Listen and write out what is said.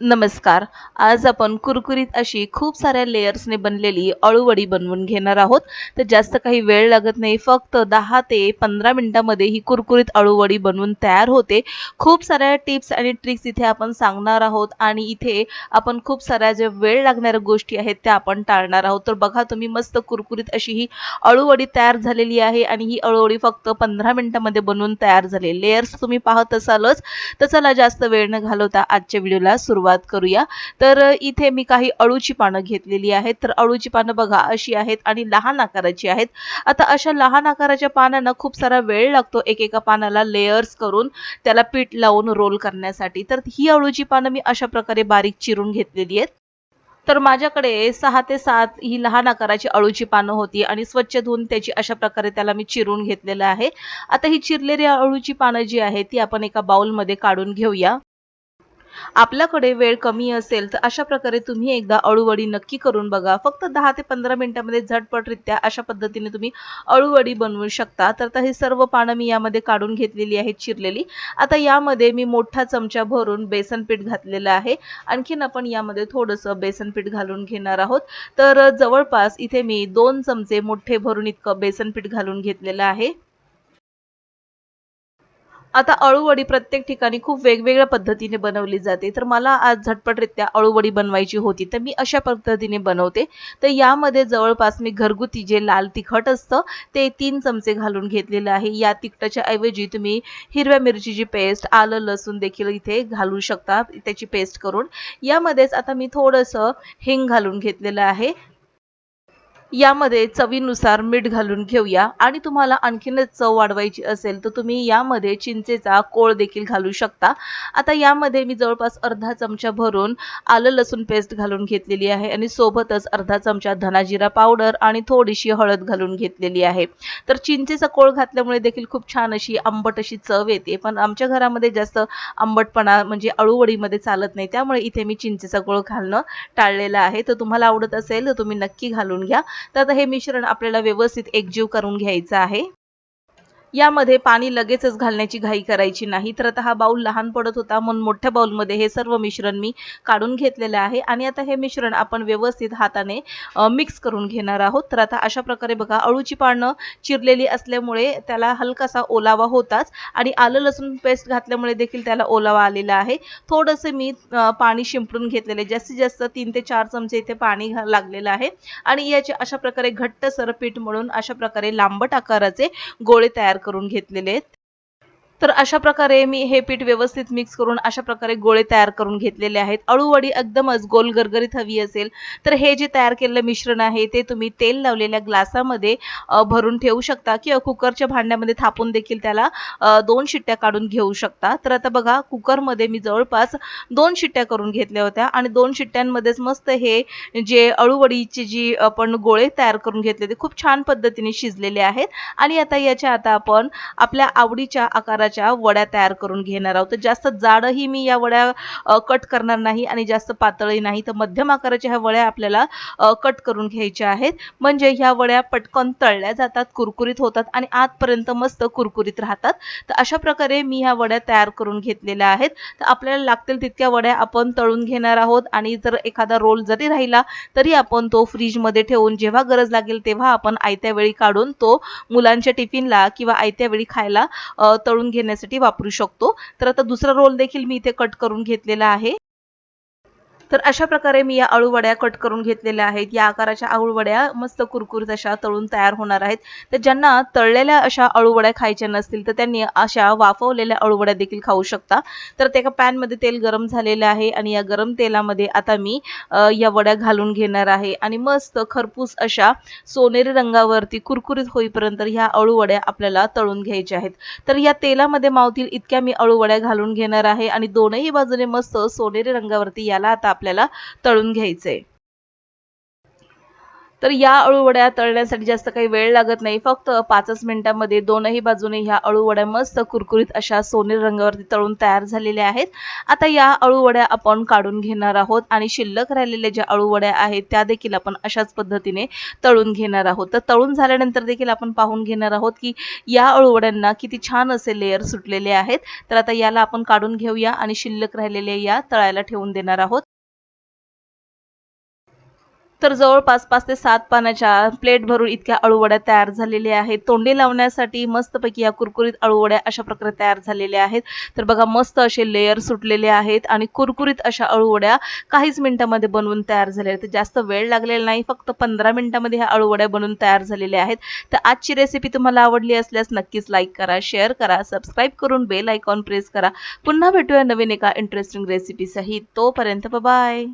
नमस्कार. आज आपण कुरकुरीत अशी खूप साऱ्या लेयर्सने बनलेली अळूवडी बनवून घेणार आहोत. तर जास्त काही वेळ लागत नाही फक्त दहा ते पंधरा मिनटामध्ये ही कुरकुरीत अळूवडी बनवून तयार होते. खूप साऱ्या टिप्स आणि ट्रिक्स इथे आपण सांगणार आहोत आणि इथे आपण खूप साऱ्या ज्या वेळ लागणाऱ्या गोष्टी आहेत त्या आपण टाळणार आहोत. तर बघा तुम्ही मस्त कुरकुरीत अशी ही अळूवडी तयार झालेली आहे आणि ही अळूवडी फक्त पंधरा मिनटामध्ये बनवून तयार झाली. लेयर्स तुम्ही पाहत असालच. तर चला जास्त वेळ न घालवता आजच्या व्हिडिओला सुरुवात करूया. तर इथे मी काही अळूची पानं घेतलेली आहेत. तर अळूची पानं बघा अशी आहेत आणि लहान आकाराची आहेत. आता अशा लहान आकाराच्या पानांना खूप सारा वेळ लागतो एकेका पानाला लेयर्स करून त्याला पीठ लावून रोल करण्यासाठी. तर ही अळूची पानं मी अशा प्रकारे बारीक चिरून घेतलेली आहेत. तर माझ्याकडे सहा ते सात ही लहान आकाराची अळूची पानं होती आणि स्वच्छ धुवून त्याची अशा प्रकारे त्याला मी चिरून घेतलेलं आहे. आता ही चिरलेली अळूची पानं जी आहे ती आपण एका बाउलमध्ये काढून घेऊया. आपल्याकडे वेळ कमी असेल तर अशा प्रकारे तुम्ही एकदा अळूवडी नक्की करून बघा. फक्त दहा ते पंधरा मिनिटामध्ये झटपटरित्या अशा पद्धतीने तुम्ही अळूवडी बनवू शकता. तर आता हे सर्व पानं मी यामध्ये काढून घेतलेली आहेत चिरलेली. आता यामध्ये मी मोठा चमचा भरून बेसन पीठ घातलेलं आहे. आणखीन आपण यामध्ये थोडंसं बेसन पीठ घालून घेणार आहोत. तर जवळपास इथे मी दोन चमचे मोठे भरून इतकं बेसन पीठ घालून घेतलेलं आहे. आता अळूवडी प्रत्येक ठिकाणी खूप वेगवेगळ्या पद्धतीने बनवली जाते. तर मला आज झटपटरित्या अळूवडी बनवायची होती तर मी अशा पद्धतीने बनवते. तर यामध्ये जवळपास मी घरगुती जे लाल तिखट असतं ते तीन चमचे घालून घेतलेलं आहे. या तिखटाच्या ऐवजी तुम्ही हिरव्या मिरचीची पेस्ट आलं लसूण देखील इथे घालू शकता त्याची पेस्ट करून. यामध्येच आता मी थोडंसं हिंग घालून घेतलेलं आहे. यामध्ये चवीनुसार मीठ घालून घेऊया. आणि तुम्हाला आणखीनच चव वाढवायची असेल तर तुम्ही यामध्ये चिंचेचा कोळ देखील घालू शकता. आता यामध्ये मी जवळपास अर्धा चमचा भरून आलं लसूण पेस्ट घालून घेतलेली आहे आणि सोबतच अर्धा चमचा धनाजिरा पावडर आणि थोडीशी हळद घालून घेतलेली आहे. तर चिंचेचा कोळ घातल्यामुळे देखील खूप छान अशी आंबट अशी चव येते. पण आमच्या घरामध्ये जास्त आंबटपणा म्हणजे अळूवडीमध्ये चालत नाही. त्यामुळे इथे मी चिंचेचा कोळ घालणं टाळलेलं आहे. तर तुम्हाला आवडत असेल तर तुम्ही नक्की घालून घ्या. तर आता हे मिश्रण आपल्याला व्यवस्थित एकजीव करून घ्यायचं आहे. यामध्ये पाणी लगेचच घालण्याची घाई करायची नाही. तर आता हा बाऊल लहान पडत होता. म्हणून मोठ्या बाऊलमध्ये हे सर्व मिश्रण मी काढून घेतलेलं आहे. आणि आता हे मिश्रण आपण व्यवस्थित हाताने मिक्स करून घेणार आहोत. तर आता अशा प्रकारे बघा अळूची पानं चिरलेली असल्यामुळे त्याला हलकासा ओलावा होताच आणि आलं लसूण पेस्ट घातल्यामुळे देखील त्याला ओलावा आलेला आहे. थोडंसं मी पाणी शिंपडून घेतलेले जास्तीत जास्त तीन ते चार चमचे इथे पाणी लागलेलं आहे. आणि याचे अशा प्रकारे घट्ट सरपीठ म्हणून अशा प्रकारे लांबट आकाराचे गोळे तयार करून घेतलेले आहेत. तर अशा प्रकारे मी हे पीठ व्यवस्थित मिक्स करून अशा प्रकारे गोळे तयार करून घेतलेले आहेत. अळूवडी एकदमच गोल गरगरीत हवी असेल तर हे जे तयार केलेलं मिश्रण आहे ते तुम्ही तेल लावलेल्या ग्लासामध्ये भरून ठेवू शकता किंवा कुकरच्या भांड्यामध्ये थापून देखील त्याला दोन शिट्ट्या काढून घेऊ शकता. तर आता बघा कुकरमध्ये मी जवळपास दोन शिट्ट्या करून घेतल्या होत्या आणि दोन शिट्ट्यांमध्येच मस्त हे जे अळूवडीचे जी आपण गोळे तयार करून घेतले ते खूप छान पद्धतीने शिजलेले आहेत. आणि आता याच्या आता आपण आपल्या आवडीच्या आकाराच्या वड्या तयार करून घेणार आहोत. तर जास्त जाडही मी या वड्या कट करणार नाही आणि जास्त पातळही नाही. तर मध्यम आकाराच्या ह्या वड्या आपल्याला कट करून घ्यायच्या आहेत. म्हणजे ह्या वड्या पटकन तळल्या जातात कुरकुरीत होतात आणि आतपर्यंत मस्त कुरकुरीत राहतात. तर अशा प्रकारे मी ह्या वड्या तयार करून घेतलेल्या आहेत. तर आपल्याला लागतील तितक्या वड्या आपण तळून घेणार आहोत आणि जर एखादा रोल जरी राहिला तरी आपण तो फ्रीजमध्ये ठेवून जेव्हा गरज लागेल तेव्हा आपण आयत्या वेळी काढून तो मुलांच्या टिफिनला किंवा आयत्या वेळी खायला तळून घेण्यासाठी वापरू शकतो. तर आता दुसरा रोल देखील मी इथे कट करून घेतलेला आहे. तर अशा प्रकारे मी या अळूवड्या कट करून घेतलेल्या आहेत. या आकाराच्या अळूवड्या मस्त कुरकुरीत अशा तळून तयार होणार आहेत. तर ज्यांना तळलेल्या अशा अळूवड्या खायच्या नसतील तर त्यांनी अशा वाफवलेल्या अळूवड्या देखील खाऊ शकता. तर त्या पॅनमध्ये तेल गरम झालेलं आहे आणि या गरम तेलामध्ये आता मी या वड्या घालून घेणार आहे. आणि मस्त खरपूस अशा सोनेरी रंगावरती कुरकुरीत होईपर्यंत ह्या अळूवड्या आपल्याला तळून घ्यायच्या आहेत. तर या तेलामध्ये मावतील इतक्या मी अळूवड्या घालून घेणार आहे आणि दोनही बाजूने मस्त सोनेरी रंगावरती याला आता आपल्याला तळून घ्यायचे तर या अळूवड्या तळण्यासाठी जास्त काही वेळ लागत नाही. फक्त पाचच मिनिटांमध्ये दोनही बाजूने ह्या अळूवड्या मस्त कुरकुरीत अशा सोनेरी रंगावरती तळून तयार झालेल्या आहेत. आता या अळूवड्या आपण काढून घेणार आहोत आणि शिल्लक राहिलेल्या ज्या अळूवड्या आहेत त्या देखील आपण अशाच पद्धतीने तळून घेणार आहोत. तर तळून झाल्यानंतर देखील आपण पाहून घेणार आहोत की या अळूवड्यांना किती छान असे लेअर सुटलेले आहेत. तर आता याला आपण काढून घेऊया आणि शिल्लक राहिलेल्या या तळायला ठेवून देणार आहोत. तर जवळपास पाच ते सात पानाच्या प्लेट भरून इतक्या अळूवड्या तयार झालेल्या आहेत. तोंडी लावण्यासाठी मस्तपैकी या कुरकुरीत अळूवड्या अशा प्रकारे तयार झालेल्या आहेत. तर बघा मस्त असे लेयर सुटलेले आहेत आणि कुरकुरीत अशा अळूवड्या काहीच मिनिटामध्ये बनवून तयार झालेल्या आहेत. तर जास्त वेळ लागलेला नाही फक्त पंधरा मिनिटामध्ये ह्या अळूवड्या बनवून तयार झालेल्या आहेत. तर आजची रेसिपी तुम्हाला आवडली असल्यास नक्कीच लाईक करा शेअर करा सबस्क्राईब करून बेल आयकॉन प्रेस करा. पुन्हा भेटूया नवीन एका इंटरेस्टिंग रेसिपीसहित तोपर्यंत बाय